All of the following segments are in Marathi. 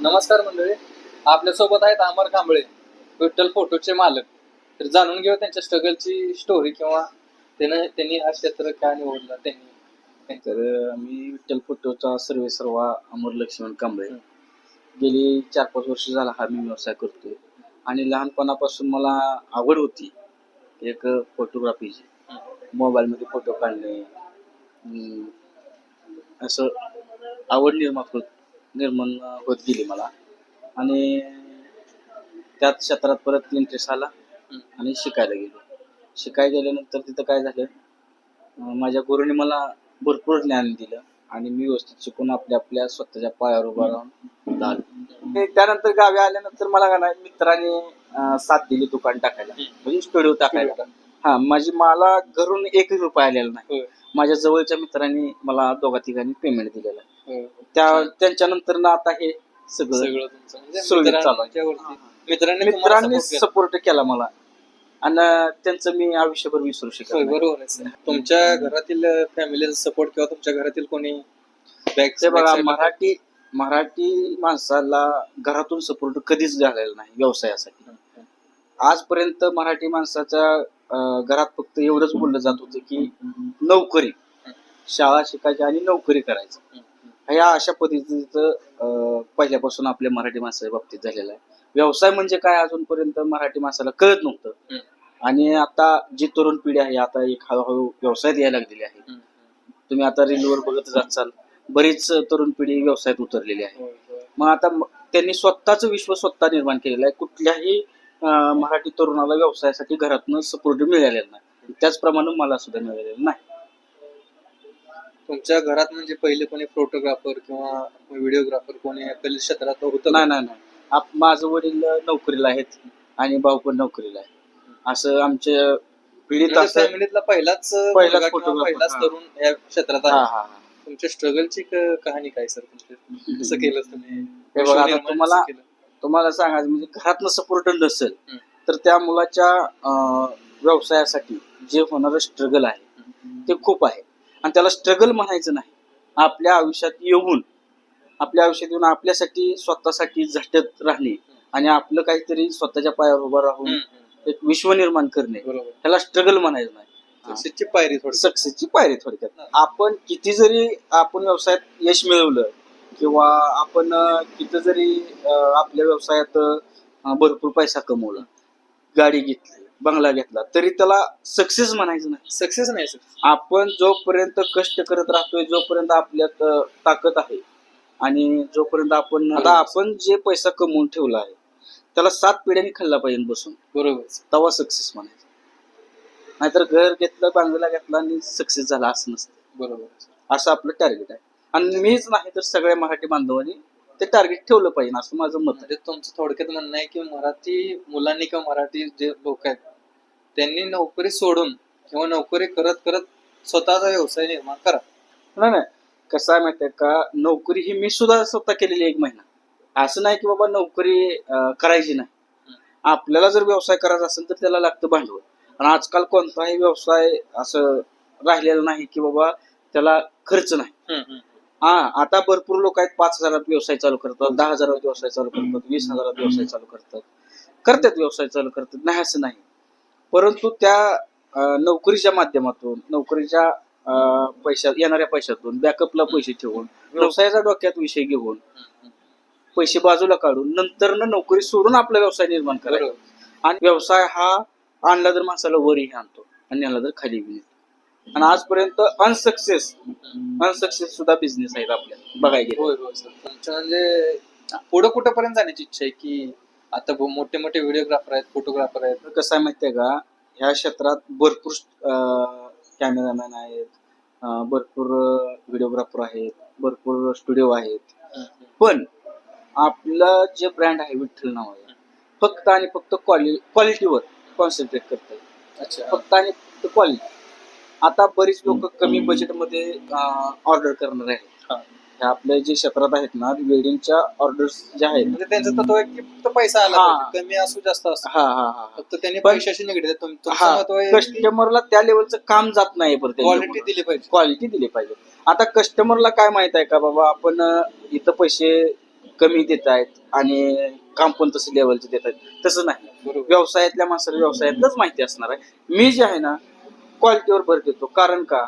नमस्कार मंडळी. आपल्यासोबत आहेत अमर कांबळे विठ्ठल फोटोचे मालक. तर जाणून घेऊ त्यांच्या स्ट्रगलची स्टोरी किंवा त्यानं त्यांनी हा क्षेत्र का निवडलं त्यांनी. तर मी विठ्ठल फोटोचा सर्वे सर्वा अमर लक्ष्मण कांबळे. गेली चार पाच वर्ष झाला हा मी व्यवसाय करतोय. आणि लहानपणापासून मला आवड होती एक फोटोग्राफीची मोबाईलमध्ये फोटो काढणे. असं आवड निर्माण होत निर्माण होत गेली मला. आणि त्यात क्षेत्रात परत इंटरेस्ट आला आणि शिकायला गेलो. शिकायला गेल्यानंतर तिथं काय झालं अं, माझ्या गुरुने मला भरपूर ज्ञान दिलं आणि मी व्यवस्थित शिकून आपल्या आपल्या स्वतःच्या पायावर उभा राहून झालो ते त्यानंतर गावी आल्यानंतर मला का नाही मित्राने अं, साथ दिली दुकान टाकायला. म्हणजे स्टुडिओ टाकायला. हा माझी मला घरून एकही रुपया आलेला नाही. माझ्या जवळच्या मित्रांनी मला दोघा तिघांनी पेमेंट दिलेलं आहे. त्या त्यांच्यानंतर ना आता हे सगळं सगळं तुमचं म्हणजे सुरळीत चालू आहे. मित्रांनी तुम्हाला मित्रांनी support. सपोर्ट केला मला आणि त्यांचं मी आयुष्यभर विसरू शकत होय, नाही. बरोबर आहे sir. तुमच्या घरातील फॅमिली सपोर्ट किंवा तुमच्या घरातील कोणी बॅक ते बघा मराठी मराठी माणसाला घरातून सपोर्ट कधीच झालेला नाही व्यवसायासाठी आजपर्यंत मराठी माणसाच्या अं, घरात फक्त एवढंच बोललं जात होतं की नोकरी. शाळा शिकायची आणि नोकरी करायची. ह्या अशा पद्धतीचं पहिल्यापासून आपल्या मराठी माणसाच्या बाबतीत झालेलं आहे. व्यवसाय म्हणजे काय अजूनपर्यंत मराठी माणसाला कळत नव्हतं. आणि आता जी तरुण पिढी आहे आता एक हळूहळू व्यवसायात यायला लागलेली आहे. तुम्ही आता रीलवर बघतच असाल बरीच तरुण पिढी व्यवसायात उतरलेली आहे. मग आता त्यांनी स्वतःच विश्व स्वतः निर्माण केलेलं आहे. कुठल्याही मराठी तरुणाला व्यवसायासाठी घरातनं सपोर्ट मिळालेला नाही. त्याचप्रमाणे मला सुद्धा मिळालेलं नाही. तुमच्या घरात म्हणजे पहिले कोणी फोटोग्राफर किंवा व्हिडिओग्राफर कोणी आपल्या क्षेत्रात होतं नाही नाही नाही. आप- माझं वडील नोकरीला आहेत आणि भाऊ पण नोकरीला आहे. असं आमच्या पिढीत फॅमिलीतला पहिलाच पहिलाच पहिलाच हा. तरुण या क्षेत्रात आहे. तुमच्या स्ट्रगलची कहाणी काय सर तुमची कसं केलं तुम्ही? हे तुम्हाला-? तुम्हाला सांगायचं म्हणजे घरातनं सपोर्ट नसेल. तर त्या मुलाच्या व्यवसायासाठी जे होणारं स्ट्रगल आहे ते खूप आहे. आणि त्याला स्ट्रगल म्हणायचं नाही. आपल्या आयुष्यात येऊन आपल्या आयुष्यात येऊन आपल्यासाठी स्वतःसाठी झटत राहणे आणि आपलं काहीतरी स्वतःच्या पायावर उभं राहून. एक विश्व निर्माण करणे त्याला स्ट्रगल म्हणायचं नाही. सक्सेसची पायरी थोडी सक्सेसची पायरी थोडक्यात. आपण किती जरी आपण व्यवसायात यश मिळवलं किंवा आपण किती जरी आपल्या व्यवसायात भरपूर पैसा कमवला गाडी घेतली बंगला घेतला तरी त्याला सक्सेस म्हणायचं नाही. सक्सेस नाही आपण जोपर्यंत कष्ट करत राहतोय जोपर्यंत आपल्यात ताकद आहे आणि जोपर्यंत आपण आता आपण जे पैसा कमवून ठेवला आहे त्याला सात पिढ्यांनी खाल्ला पाहिजे बसून. बरोबर. तेव्हा सक्सेस म्हणायचं. नाहीतर घर घेतलं बांगला घेतला आणि सक्सेस झाला असं नसतं. बरोबर. असं आपलं टार्गेट आहे. आणि मीच नाही तर सगळ्या मराठी बांधवांनी ते टार्गेट ठेवलं पाहिजे असं माझं मत आहे. म्हणजे तुमचं थोडक्यात म्हणणं आहे की मराठी मुलांनी किंवा मराठी जे लोक आहेत त्यांनी नोकरी सोडून किंवा नोकरी करत करत स्वतःचा व्यवसाय निर्माण करा. नाही नाही. कसं आहे माहिती आहे का? नोकरी ही मी सुद्धा स्वतः केलेली एक महिना. असं नाही की बाबा नोकरी करायची नाही. आपल्याला जर व्यवसाय करायचा असेल तर त्याला लागतं भांडवल. आणि आजकाल कोणताही व्यवसाय असं राहिलेला नाही की बाबा त्याला खर्च नाही. हा आता भरपूर लोक आहेत पाच हजारात व्यवसाय चालू करतात दहा हजारात व्यवसाय चालू करतात वीस हजारात व्यवसाय चालू करतात. करतात व्यवसाय चालू करतात नाही असं नाही. परंतु त्या नोकरीच्या माध्यमातून नोकरीच्या पैशात येणाऱ्या पैशातून बॅकअपला पैसे ठेवून व्यवसायाचा डोक्यात विषय घेऊन पैसे बाजूला काढून नंतर नोकरी सोडून आपला व्यवसाय निर्माण करायचा. बरोबर. आणि व्यवसाय हा आणला तर माणसाला वरही आणतो आणि आणला तर खाली बी आणि आजपर्यंत अनसक्सेस अनसक्सेस सुद्धा बिझनेस आहेत आपल्या. बघायला गेलं. होय होय सर. तुमचं म्हणजे पुढे कुठेपर्यंत जाण्याची इच्छा आहे की आता मोठे मोठे व्हिडिओग्राफर आहेत फोटोग्राफर आहेत? कसं आहे माहितीये का? ह्या क्षेत्रात भरपूर कॅमेरामॅन आहेत अं, भरपूर व्हिडिओग्राफर आहेत भरपूर स्टुडिओ आहेत. पण आपलं जे ब्रँड आहे विठ्ठल नाव आहे फक्त आणि फक्त क्वालि क्वालिटीवर कॉन्सन्ट्रेट करतात अच्छा. फक्त आणि फक्त क्वालिटी आता बरीच लोक कमी बजेटमध्ये ऑर्डर करणार आहेत. हा. ह्या आपल्या जे क्षेत्रात आहेत ना वेडिंगच्या ऑर्डर्स ज्या आहेत. म्हणजे त्यांचं तत्व आहे की फक्त पैसा आला हा. पाहिजे. कमी असू जास्त असू. हा हा हा. फक्त त्यांनी पण- पैशाशी निगडीत तुम- तुमचं हा आहे कस्टमरला त्या लेवलचं काम जात नाही क्वालिटी दिली पाहिजे. क्वालिटी दिली पाहिजे. आता कस्टमरला काय माहीत आहे का बाबा आपण अं, इथं पैसे कमी देत आहेत आणि काम पण तसं लेवलचे देत आहेत. तसं नाही. बरोबर. व्यवसायातल्या माणसाला व्यवसायातलंच माहिती असणार आहे. मी जे आहे ना क्वालिटीवर भर देतो. कारण का?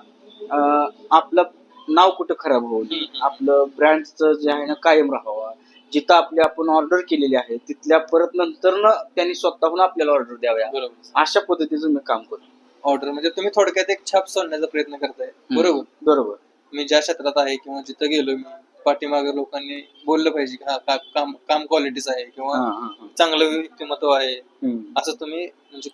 अं, आपलं नाव कुठं खराब होऊ नये. आपलं ब्रँडचं जे आहे ना कायम राहावं. जिथं आपली आपण ऑर्डर केलेली आहे तिथल्या परत नंतर त्यांनी स्वतःहून आपल्याला ऑर्डर द्याव्या. बरोबर. अशा पद्धतीचं मी काम करतो. ऑर्डर म्हणजे तुम्ही थोडक्यात एक छाप सोडण्याचा प्रयत्न करताय. बरोबर? बरोबर. मी ज्या क्षेत्रात आहे किंवा जिथं गेलो मी पाठीमागे लोकांनी बोललं पाहिजे की हा का- काम काम क्वालिटीच आहे किंवा हा, हा, हा. चांगलं व्यक्तिमत्व आहे. हम्म. असं तुम्ही म्हणजे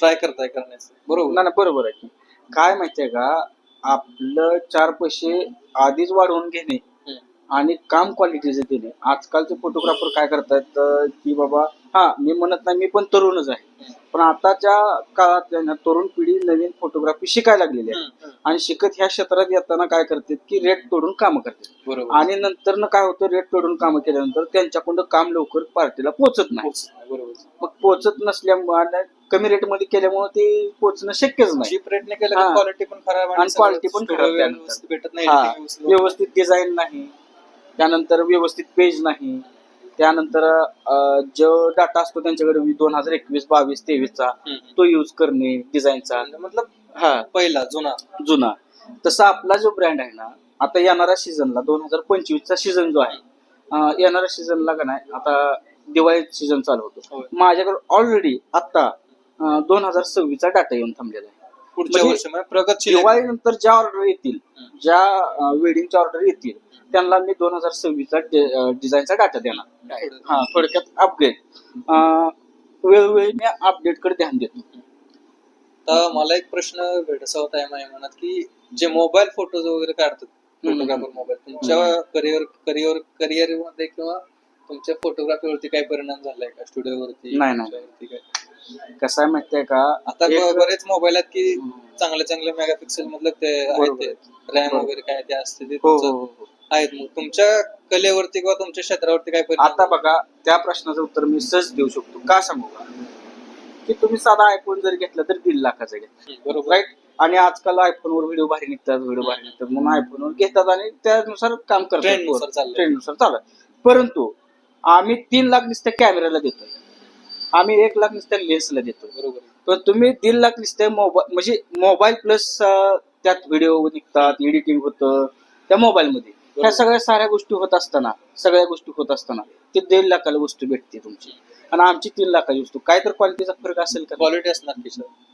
ट्राय करताय करण्याचं. बरोबर? नाही नाही, बरोबर आहे. की काय माहितीये का? आपलं चार पैसे आधीच वाढवून घेणे हम्म. आणि काम क्वालिटीचे देणे. आजकालचे फोटोग्राफर काय करतात अं, की बाबा हा मी म्हणत नाही मी पण तरुणच आहे. पण आताच्या काळात आहे ना, तरुण पिढी नवीन फोटोग्राफी शिकायला लागलेली आहे. आणि शिकत ह्या क्षेत्रात येताना काय करतात की रेट तोडून काम बरोबर. आणि नंतर काय होतं रेट तोडून काम केल्यानंतर त्यांच्याकडून काम लवकर पार्टीला पोहोचत नाही. बरोबर. मग पोहोचत नसल्यामुळे कमी रेटमध्ये केल्यामुळे ते पोहोचणं शक्यच नाही. चीप रेटने केलं हा. क्वालिटी पण खराब आणि सगळं quality पण खराब व्यवस्थित. भेटत नाही हा. editing व्यवस्थित डिझाईन नाही. त्यानंतर व्यवस्थित पेज नाही. त्यानंतर अं, जो डाटा असतो त्यांच्याकडे दोन हजार एकवीस बावीस तेवीसचा. हम्म, तो यूज करणे डिझाईनचा. मतलब हा पहिला जुना जुना तसा आपला जो ब्रँड आहे ना आता येणाऱ्या सीझनला दोन हजार पंचवीसचा सीझन जो आहे अं, येणाऱ्या सीझनला का नाही आता दिवाळी सीझन चालू होतो होय. माझ्याकडे ऑलरेडी आता दोन हजार सव्वीसचा डाटा येऊन थांबलेला आहे पुढच्या म्हणजे वर्षी म्हणजे प्रगतशील आहे. दिवाळीनंतर ज्या ऑर्डर येतील हम्म. ज्या वेडिंगच्या ऑर्डर येतील त्यांना मी दोन हजार सव्वीसचा डिझाईनचा डाटा देणार हा थोडक्यात अपग्रेड वेळोवेळी मी अपडेटकडे ध्यान देतो तर मला एक प्रश्न भेटसा होता आहे माझ्या मनात की जे मोबाईल फोटोज वगैरे काढतात हम्म. फोटोग्राफर मोबाईल तुमच्या करिअर करिअर करिअरमध्ये किंवा तुमच्या फोटोग्राफीवरती काय परिणाम झालाय का स्टुडिओवरती नाही, नाही. तुमच्यावरती काय कसं आहे माहितीये का? आता एक- बरेच मोबाईल आहेत की हम्म. चांगले चांगले मेगापिक्सेल मधलं ते आहेत. बरोबर. ते रॅम बरोबर. वगैरे काय ते असते ते हो हो तुमचं हो, हो. आहेत. मग तुमच्या कलेवरती किंवा तुमच्या क्षेत्रावरती काय परिणाम आता बघा त्या प्रश्नाचं उत्तर मी सहज देऊ शकतो. का सांगू? का की तुम्ही साधा आयफोन जर घेतला तर दीड लाखाचा घ्या. हम्म, बरोबर. राईट आणि आजकाल आयफोनवर व्हिडिओ भारी निघतात व्हिडिओ भारी निघतात. म्हणून आयफोनवर घेतात आणि त्यानुसार काम Trend नुसार चाललंय. ट्रेंडनुसार चालत परंतु आम्ही तीन लाख नुसत्या कॅमेऱ्याला देतो आम्ही एक लाख नुसत्या लेन्सला देतो. बरोबर पण तुम्ही दीड लाख नुसते मोबाईल म्हणजे मोबाईल प्लस त्यात व्हिडिओ निघतात एडिटिंग होतं त्या मोबाईलमध्ये. ह्या. सगळ्या साऱ्या गोष्टी होत असताना सगळ्या गोष्टी होत असताना ते दीड लाखाला वस्तू भेटते तुमची. आणि आमची तीन लाखाची वस्तू. काय तर क्वालिटीचा फरक असेल का? क्वालिटी असणार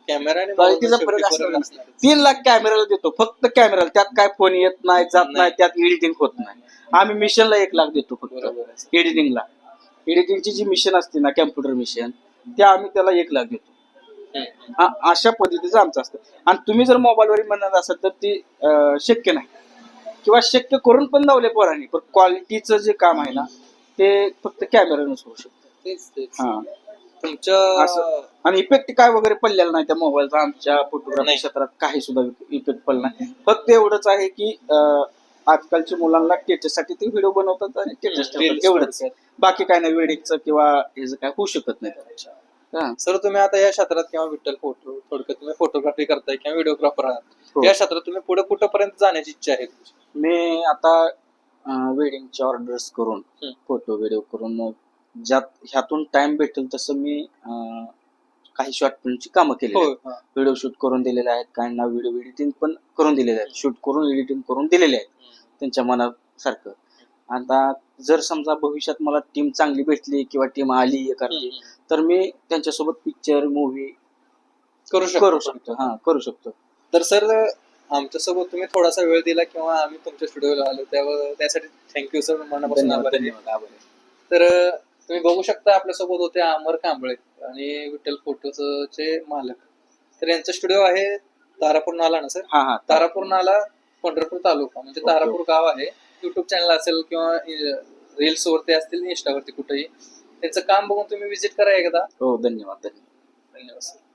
कॅमेरा क्वालिटीचा फरक असणार. तीन लाख कॅमेराला देतो. फक्त कॅमेराला त्यात काय फोन येत नाही जात नाही. त्यात एडिटिंग होत नाही. आम्ही मिशनला एक लाख देतो फक्त. एडिटिंगला एडिटिंगची जी मिशन असते ना कॅम्प्युटर मिशन ते आम्ही त्याला एक लाख देतो. हम्म. हा अशा पद्धतीचं आमचं असतं. आणि तुम्ही जर मोबाईलवर म्हणत असाल तर ती अं, शक्य नाही. किंवा शक्य करून पण लावले पोरांनी पण क्वालिटीचं जे काम आहे ना ते फक्त कॅमेरानंच होऊ शकतं. तेच तेच. हा. तुमच्या असं. आणि इफेक्ट काय वगैरे पडलेला नाही त्या मोबाईलचा आमच्या फोटोग्राफी नाही. क्षेत्रात काही सुद्धा इफेक्ट पडला नाही. फक्त एवढंच आहे की अं, आजकालच्या मुलांना साठी ते व्हिडिओ बनवतात आणि स्टेटस Reels एवढंच. थोडक्यात. बाकी काय नाही वेडिंगचं किंवा ह्याचं काय होऊ शकत नाही हा. सर तुम्ही आता या क्षेत्रात किंवा विठ्ठल फोटो थोडक्यात तुम्ही फोटोग्राफी करताय किंवा व्हिडिओग्राफर आहात. हो. या क्षेत्रात तुम्ही पुढे कुठपर्यंत जाण्याची इच्छा आहे तुमची? मी आता वेडिंगचे ऑर्डर्स करून हम्म. फोटो व्हिडिओ करून मग ज्यात ह्यातून टाइम भेटेल तसं मी अं, काही शॉर्ट फिल्मची कामं केली हो. व्हिडिओ शूट करून दिलेले आहेत काहींना व्हिडिओ एडिटिंग पण करून दिलेले आहेत. शूट करून एडिटिंग करून दिलेले आहेत. त्यांच्या मनासारखं. आता जर समजा भविष्यात मला टीम चांगली भेटली किंवा टीम आली हे करते तर मी त्यांच्यासोबत पिक्चर मूवी करू शकतो. करू शकतो. हा करू शकतो. तर सर आमच्यासोबत तुम्ही थोडासा वेळ दिला किंवा आम्ही तुमच्या स्टुडिओला आलो त्यावर त्यासाठी थँक्यू सर मनापासून आभार. तर तुम्ही बघू शकता आपल्यासोबत होते अमर कांबळे आणि विठ्ठल फोटोच चे मालक. तर यांचा स्टुडिओ आहे तारापूर नाला ना सर? हा हा. तारापूर नाला पंढरपूर तालुका म्हणजे. तारापूर गाव आहे. युट्यूब चॅनल असेल किंवा रील्स वरती असतील इंस्टावरती कुठेही त्यांचं काम बघून तुम्ही विजिट करा एकदा. हो धन्यवाद धन्यवाद. धन्यवाद सर